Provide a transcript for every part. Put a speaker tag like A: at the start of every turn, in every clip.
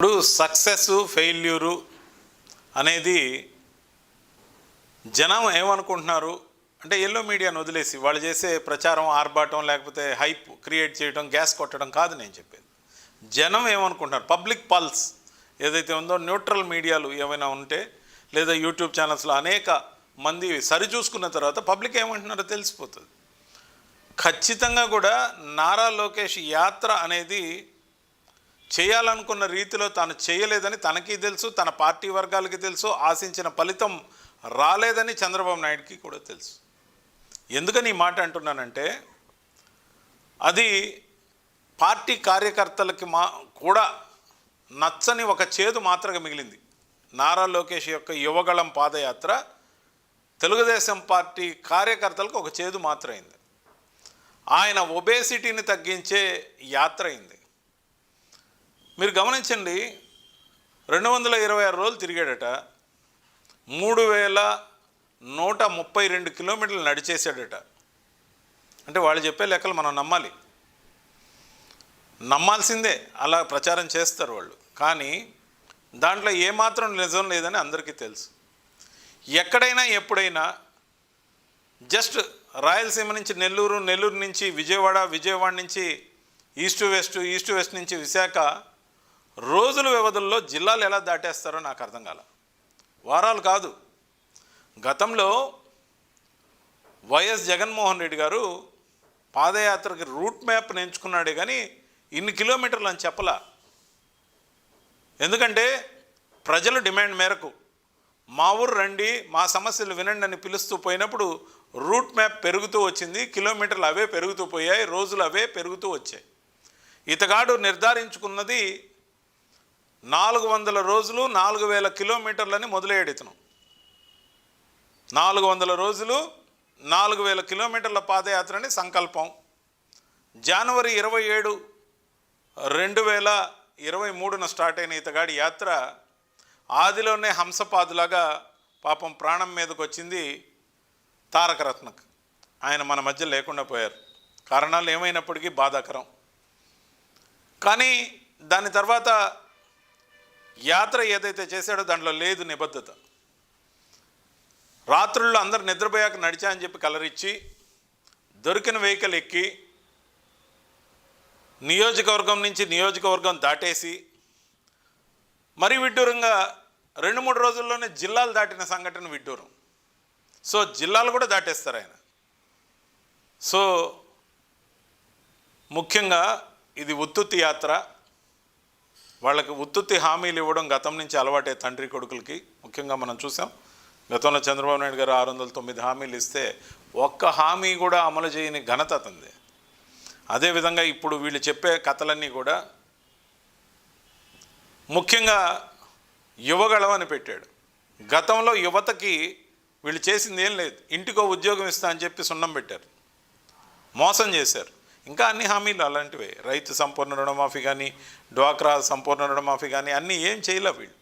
A: ఇప్పుడు success failure అనేది జనం ఏమనుకుంటున్నారు? అంటే ఎల్లో మీడియాను వదిలేసి వాళ్ళు చేసే ప్రచారం ఆర్భాటం లేకపోతే హైప్ క్రియేట్ చేయడం గ్యాస్ కొట్టడం కాదు నేను చెప్పేది. జనం ఏమనుకుంటున్నారు? పబ్లిక్ పల్స్ ఏదైతే ఉందో న్యూట్రల్ మీడియాలు ఏమైనా ఉంటే లేదా యూట్యూబ్ ఛానల్స్లో అనేక మంది సరిచూసుకున్న తర్వాత పబ్లిక్ ఏమంటున్నారో తెలిసిపోతుంది. ఖచ్చితంగా కూడా నారా లోకేష్ యాత్ర అనేది చేయాలనుకున్న రీతిలో తాను చేయలేదని తనకి తెలుసు తన పార్టీ వర్గాలకి తెలుసు ఆశించిన ఫలితం రాలేదని చంద్రబాబు నాయుడుకి కూడా తెలుసు. ఎందుకని ఈ మాట అంటున్నానంటే అది పార్టీ కార్యకర్తలకి మా కూడా నచ్చని ఒక చేదు మాత్రగా మిగిలింది. నారా లోకేష్ యొక్క యువగళం పాదయాత్ర తెలుగుదేశం పార్టీ కార్యకర్తలకు ఒక చేదు మాత్ర అయింది ఆయన ఒబేసిటీని తగ్గించే యాత్ర అయింది. మీరు గమనించండి రెండు వందల ఇరవై ఆరు రోజులు తిరిగాడట. మూడు వేల నూట ముప్పై రెండు కిలోమీటర్లు నడిచేశాడట. అంటే వాళ్ళు చెప్పే లెక్కలు మనం నమ్మాలి. నమ్మాల్సిందే అలా ప్రచారం చేస్తారు వాళ్ళు. కానీ దాంట్లో ఏమాత్రం నిజం లేదని అందరికీ తెలుసు. ఎక్కడైనా ఎప్పుడైనా జస్ట్ రాయలసీమ నుంచి నెల్లూరు నెల్లూరు నుంచి విజయవాడ విజయవాడ నుంచి ఈస్ట్ వెస్ట్ ఈస్ట్ వెస్ట్ నుంచి విశాఖ రోజుల వ్యవధుల్లో జిల్లాలు ఎలా దాటేస్తారో నాకు అర్థం కాల. వారాలు కాదు. గతంలో వైఎస్ జగన్మోహన్ రెడ్డి గారు పాదయాత్రకి రూట్ మ్యాప్ ఎంచుకున్నాడే కానీ ఇన్ని కిలోమీటర్లు అని చెప్పలా. ఎందుకంటే ప్రజల డిమాండ్ మేరకు మా ఊరు రండి మా సమస్యలు వినండి అని పిలుస్తూ పోయినప్పుడు రూట్ మ్యాప్ పెరుగుతూ వచ్చింది కిలోమీటర్లు అవే పెరుగుతూ పోయాయి రోజులు అవే పెరుగుతూ వచ్చాయి. ఇతగాడు నిర్ధారించుకున్నది నాలుగు వందల రోజులు నాలుగు వేల కిలోమీటర్లని మొదలయ్యాడు ఇతను నాలుగు వందల రోజులు నాలుగు వేల కిలోమీటర్ల పాదయాత్రని సంకల్పం. జనవరి ఇరవై ఏడు రెండు వేల ఇరవై మూడున స్టార్ట్ అయిన ఇతగాడి యాత్ర ఆదిలోనే హంసపాదులాగా పాపం ప్రాణం మీదకు వచ్చింది తారకరత్నకు. ఆయన మన మధ్య లేకుండా పోయారు. కారణాలు ఏమైనప్పటికీ బాధాకరం. కానీ దాని తర్వాత యాత్ర ఏదైతే చేశాడో దాంట్లో లేదు నిబద్ధత. రాత్రుల్లో అందరు నిద్రపోయాక నడిచా అని చెప్పి కలరిచ్చి దొరికిన వెహికల్ ఎక్కి నియోజకవర్గం నుంచి నియోజకవర్గం దాటేసి మరి విడ్డూరంగా రెండు మూడు రోజుల్లోనే జిల్లాలు దాటిన సంఘటన విడ్డూరం. సో జిల్లాలు కూడా దాటేస్తారు ఆయన. సో ముఖ్యంగా ఇది ఉత్తుత్తి యాత్ర. వాళ్ళకి ఉత్తుత్తి హామీలు ఇవ్వడం గతం నుంచి అలవాటే తండ్రి కొడుకులకి. ముఖ్యంగా మనం చూసాం గతంలో చంద్రబాబు నాయుడు గారు ఆరు వందల తొమ్మిది హామీలు ఇస్తే ఒక్క హామీ కూడా అమలు చేయని ఘనత అతంది అదేవిధంగా ఇప్పుడు వీళ్ళు చెప్పే కథలన్నీ కూడా ముఖ్యంగా యువగళం అని పెట్టాడు. గతంలో యువతకి వీళ్ళు చేసింది ఏం లేదు ఇంటికో ఉద్యోగం ఇస్తా అని చెప్పి సున్నం పెట్టారు. మోసం చేశారు. ఇంకా అన్ని హామీలు అలాంటివే. రైతు సంపూర్ణ రుణమాఫీ కానీ డ్వాక్రా సంపూర్ణ రుణమాఫీ కానీ అన్నీ ఏం చేయలే వీళ్ళు.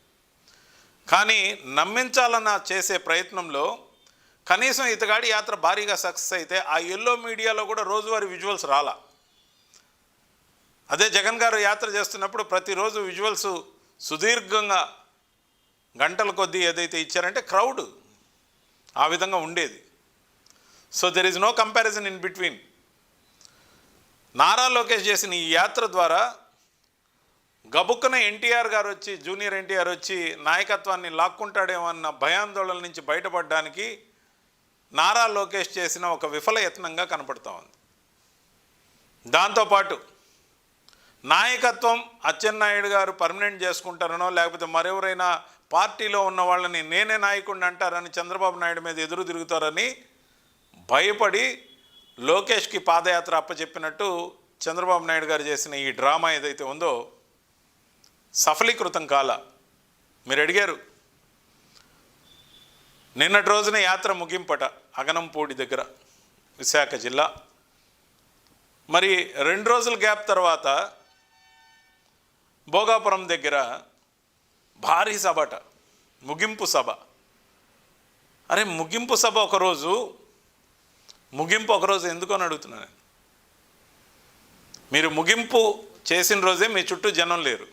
A: కానీ నమ్మించాలన్న చేసే ప్రయత్నంలో కనీసం ఇతగాడి యాత్ర భారీగా సక్సెస్ అయితే ఆ ఎల్లో మీడియాలో కూడా రోజువారీ విజువల్స్ రాలా. అదే జగన్ గారు యాత్ర చేస్తున్నప్పుడు ప్రతిరోజు విజువల్స్ సుదీర్ఘంగా గంటల కొద్దీ ఏదైతే ఇచ్చారంటే క్రౌడ్ ఆ విధంగా ఉండేది. So there is no comparison in between Nara Lokesh చేసిన ఈ యాత్ర ద్వారా గబుక్కున ఎన్టీఆర్ గారు వచ్చి జూనియర్ ఎన్టీఆర్ వచ్చి నాయకత్వాన్ని లాక్కుంటాడేమో అన్న భయాందోళన నుంచి బయటపడడానికి నారా లోకేష్ చేసిన ఒక విఫల యత్నంగా కనపడుతూ ఉంది. దాంతోపాటు నాయకత్వం అచ్చెన్నాయుడు గారు పర్మనెంట్ చేసుకుంటారనో లేకపోతే మరెవరైనా పార్టీలో ఉన్న వాళ్ళని నేనే నాయకుడిని అంటారని చంద్రబాబు నాయుడు మీద ఎదురు తిరుగుతారని భయపడి లోకేష్కి పాదయాత్ర అప్పచెప్పినట్టు చంద్రబాబు నాయుడు గారు చేసిన ఈ డ్రామా ఏదైతే ఉందో సఫలీకృతం కాల. మీరు అడిగారు నిన్నటి రోజున యాత్ర ముగింపట అగనంపూడి దగ్గర విశాఖ జిల్లా. మరి రెండు రోజుల గ్యాప్ తర్వాత భోగాపురం దగ్గర భారీ సభట ముగింపు సభ. అరే ముగింపు సభ ఒకరోజు ముగింపు ఒకరోజు ఎందుకు అని అడుగుతున్నాను మీరు ముగింపు చేసిన రోజే మీ చుట్టూ జనం లేరు.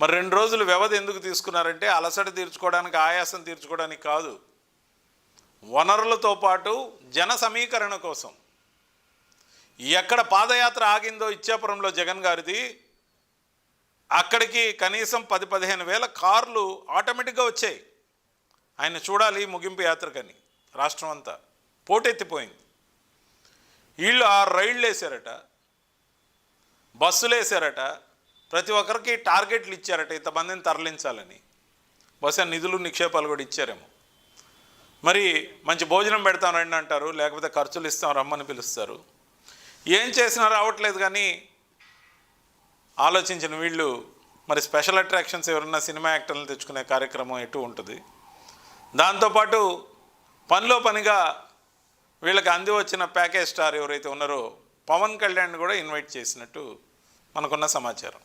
A: మరి రెండు రోజులు వ్యవధి ఎందుకు తీసుకున్నారంటే అలసట తీర్చుకోవడానికి ఆయాసం తీర్చుకోవడానికి కాదు. వనరులతో పాటు జన సమీకరణ కోసం. ఎక్కడ పాదయాత్ర ఆగిందో ఇచ్చాపురంలో జగన్ గారిది అక్కడికి కనీసం పది పదిహేను వేల కార్లు ఆటోమేటిక్గా వచ్చాయి. ఆయన చూడాలి ముగింపు యాత్రకని రాష్ట్రం అంతా. పోటెత్తిపోయింది. వీళ్ళు ఆ రైళ్ళు వేసారట బస్సులు వేసారట ప్రతి ఒక్కరికి టార్గెట్లు ఇచ్చారట ఇంతమందిని తరలించాలని. బహుశా నిధులు నిక్షేపాలు కూడా ఇచ్చారేమో. మరి మంచి భోజనం పెడతాం రండి అంటారు లేకపోతే ఖర్చులు ఇస్తాం రమ్మని పిలుస్తారు. ఏం చేసినా రావట్లేదు కానీ ఆలోచించిన వీళ్ళు మరి స్పెషల్ అట్రాక్షన్స్ ఎవరన్నా సినిమా యాక్టర్లను తెచ్చుకునే కార్యక్రమం ఎటు ఉంటుంది? దాంతోపాటు పనిలో పనిగా వీళ్ళకి అంది వచ్చిన ప్యాకేజ్ స్టార్ ఎవరైతే ఉన్నారో పవన్ కళ్యాణ్ కూడా ఇన్వైట్ చేసినట్టు మనకున్న సమాచారం.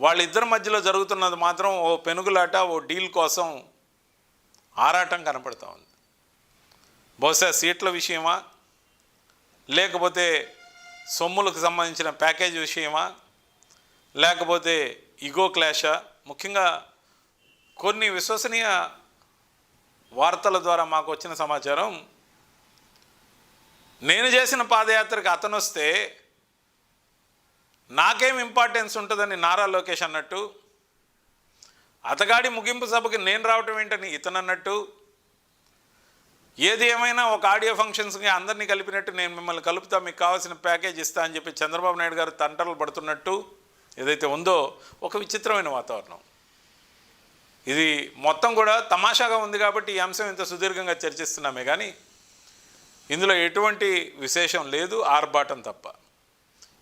A: వాళ్ళిద్దరి మధ్యలో జరుగుతున్నది మాత్రం ఓ పెనుగులాట ఓ డీల్ కోసం ఆరాటం కనపడుతూ ఉంది. బహుశా సీట్ల విషయమా? లేకపోతే సొమ్ములకు సంబంధించిన ప్యాకేజ్ విషయమా? లేకపోతే ఇగో క్లాషా? ముఖ్యంగా కొన్ని విశ్వసనీయ వార్తల ద్వారా మాకు వచ్చిన సమాచారం నేను చేసిన పాదయాత్రకు అతను వస్తే నాకేం ఇంపార్టెన్స్ ఉంటుందని నారా లోకేష్ అన్నట్టు అతగాడి ముగింపు సభకి నేను రావటం ఏంటని ఇతను అన్నట్టు ఏది ఏమైనా ఒక ఆడియో ఫంక్షన్స్కి అందరినీ కలిపినట్టు నేను మిమ్మల్ని కలుపుతా మీకు కావాల్సిన ప్యాకేజ్ ఇస్తా అని చెప్పి చంద్రబాబు నాయుడు గారు తంటలు పడుతున్నట్టు ఏదైతే ఉందో ఒక విచిత్రమైన వాతావరణం. ఇది మొత్తం కూడా తమాషాగా ఉంది కాబట్టి ఈ అంశం ఇంత సుదీర్ఘంగా చర్చిస్తున్నామే కానీ ఇందులో ఎటువంటి విశేషం లేదు ఆర్భాటం తప్ప.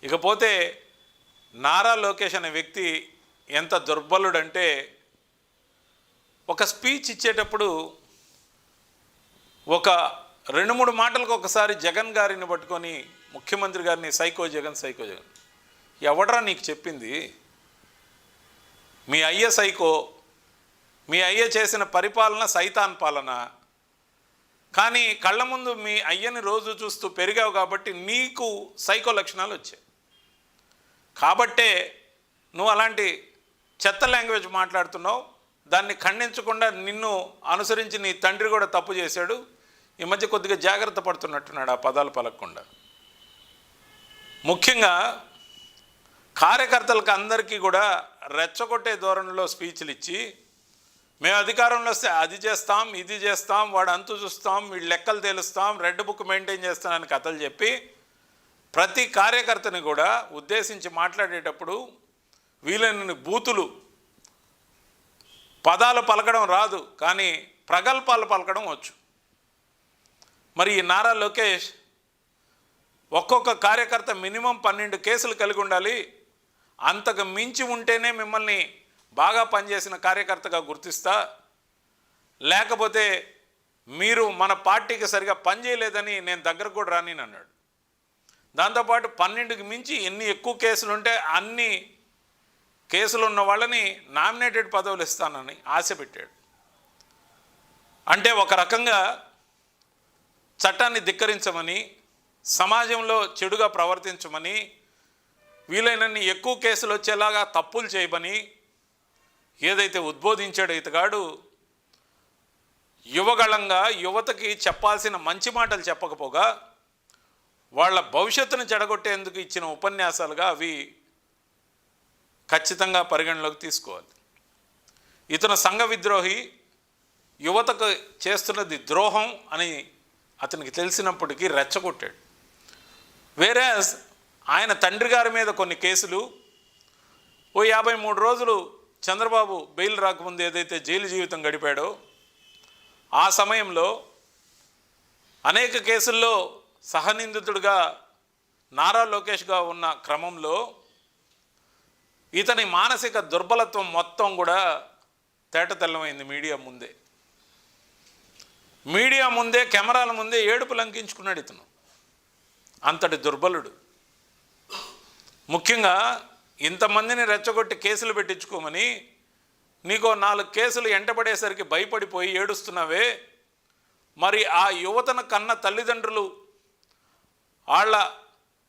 A: ఇకపోతే నారా లోకేష్ అనే వ్యక్తి ఎంత దుర్బలుడంటే ఒక స్పీచ్ ఇచ్చేటప్పుడు ఒక రెండు మూడు మాటలకు ఒకసారి జగన్ గారిని పట్టుకొని ముఖ్యమంత్రి గారిని సైకో జగన్ సైకో జగన్. ఎవడరా నీకు చెప్పింది? మీ అయ్య సైకో మీ అయ్య చేసిన పరిపాలన సైతాన్ పాలన కానీ కళ్ళ ముందు మీ అయ్యని రోజు చూస్తూ పెరిగావు కాబట్టి నీకు సైకో లక్షణాలు వచ్చాయి. కాబట్టే నువ్వు అలాంటి చెత్త లాంగ్వేజ్ మాట్లాడుతున్నావు. దాన్ని ఖండించకుండా నిన్ను అనుసరించి నీ తండ్రి కూడా తప్పు చేశాడు. ఈ మధ్య కొద్దిగా జాగ్రత్త పడుతున్నట్టున్నాడు ఆ పదాలు పలకకుండా. ముఖ్యంగా కార్యకర్తలకు అందరికీ కూడా రెచ్చగొట్టే ధోరణిలో స్పీచ్లు ఇచ్చి మేము అధికారంలో వస్తే అది చేస్తాం ఇది చేస్తాం వాడు అంతు చూస్తాం వీళ్ళు లెక్కలు తేలుస్తాం రెడ్ బుక్ మెయింటైన్ చేస్తానని కథలు చెప్పి ప్రతి కార్యకర్తని కూడా ఉద్దేశించి మాట్లాడేటప్పుడు వీలైనన్ని బూతులు పదాలు పలకడం రాదు కానీ ప్రగల్భాలు పలకడం వచ్చు. మరి ఈ నారా లోకేష్ ఒక్కొక్క కార్యకర్త మినిమం పన్నెండు కేసులు కలిగి ఉండాలి అంతకు మించి ఉంటేనే మిమ్మల్ని బాగా పనిచేసిన కార్యకర్తగా గుర్తిస్తా. లేకపోతే మీరు మన పార్టీకి సరిగా పనిచేయలేదని నేను దగ్గరకు కూడా రాని అన్నాడు. దాంతోపాటు పన్నెండుకి మించి ఎన్ని ఎక్కువ కేసులు ఉంటే అన్ని కేసులు ఉన్న వాళ్ళని నామినేటెడ్ పదవులు ఇస్తానని ఆశ పెట్టాడు. అంటే ఒక రకంగా చట్టాన్ని ధిక్కరించమని సమాజంలో చెడుగా ప్రవర్తించమని వీలైనన్ని ఎక్కువ కేసులు వచ్చేలాగా తప్పులు చేయమని ఏదైతే ఉద్బోధించాడో ఇతగాడు యువగళంగా యువతకి చెప్పాల్సిన మంచి మాటలు చెప్పకపోగా వాళ్ళ భవిష్యత్తును చెడగొట్టేందుకు ఇచ్చిన ఉపన్యాసాలుగా అవి ఖచ్చితంగా పరిగణలోకి తీసుకోవాలి. ఇతను సంఘ విద్రోహి యువతకు చేస్తున్నది ద్రోహం అని అతనికి తెలిసినప్పటికీ రెచ్చగొట్టాడు. వేరే ఆయన తండ్రి గారి మీద కొన్ని కేసులు ఓ యాభై మూడు రోజులు చంద్రబాబు బెయిల్ రాకముందు ఏదైతే జైలు జీవితం గడిపాడో ఆ సమయంలో అనేక కేసుల్లో సహనిందితుడిగా నారా లోకేష్గా ఉన్న క్రమంలో ఇతని మానసిక దుర్బలత్వం మొత్తం కూడా తేటతెల్లమైంది మీడియా ముందే. మీడియా ముందే కెమెరాల ముందే ఏడుపు లంకించుకున్నాడు ఇతను. అంతటి దుర్బలుడు. ముఖ్యంగా ఇంతమందిని రెచ్చగొట్టి కేసులు పెట్టించుకోమని నీకో నాలుగు కేసులు ఎంటపడేసరికి భయపడిపోయి ఏడుస్తున్నావే. మరి ఆ యువతను కన్న తల్లిదండ్రులు వాళ్ళ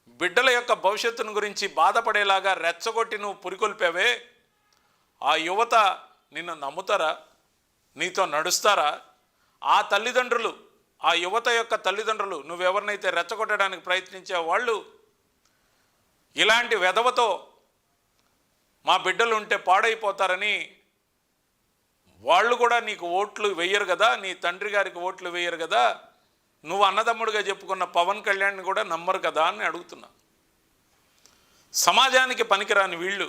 A: బిడ్డల యొక్క భవిష్యత్తును గురించి బాధపడేలాగా రెచ్చగొట్టి నువ్వు పురికొల్పావే. ఆ యువత నిన్ను నమ్ముతారా? నీతో నడుస్తారా? ఆ తల్లిదండ్రులు ఆ యువత యొక్క తల్లిదండ్రులు నువ్వెవరినైతే రెచ్చగొట్టడానికి ప్రయత్నించే వాళ్ళు ఇలాంటి వెధవతో మా బిడ్డలు ఉంటే పాడైపోతారని వాళ్ళు కూడా నీకు ఓట్లు వేయరు కదా నీ తండ్రి గారికి ఓట్లు వేయరు కదా నువ్వు అన్నదమ్ముడిగా చెప్పుకున్న పవన్ కళ్యాణ్ని కూడా నమ్మరు కదా అని అడుగుతున్నా. సమాజానికి పనికిరాని వీళ్ళు